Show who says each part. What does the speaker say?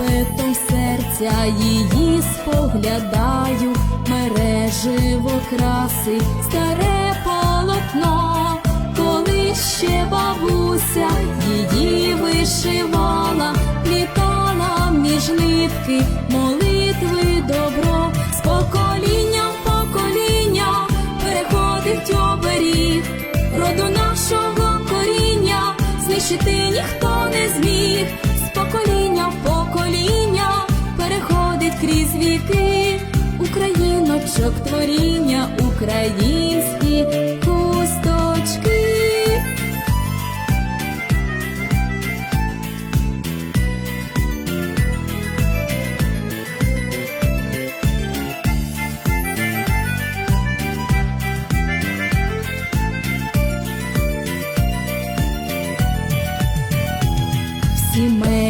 Speaker 1: трепетом серця її споглядаю, мереживо краси, старе полотно, коли ще бабуся її вишивала, літала між нитки, молитви добро, з покоління в покоління переходить оберіг, роду нашого коріння знищити ніхто не зміг, віки, Україночок творіння, українські кусточки. В сімейних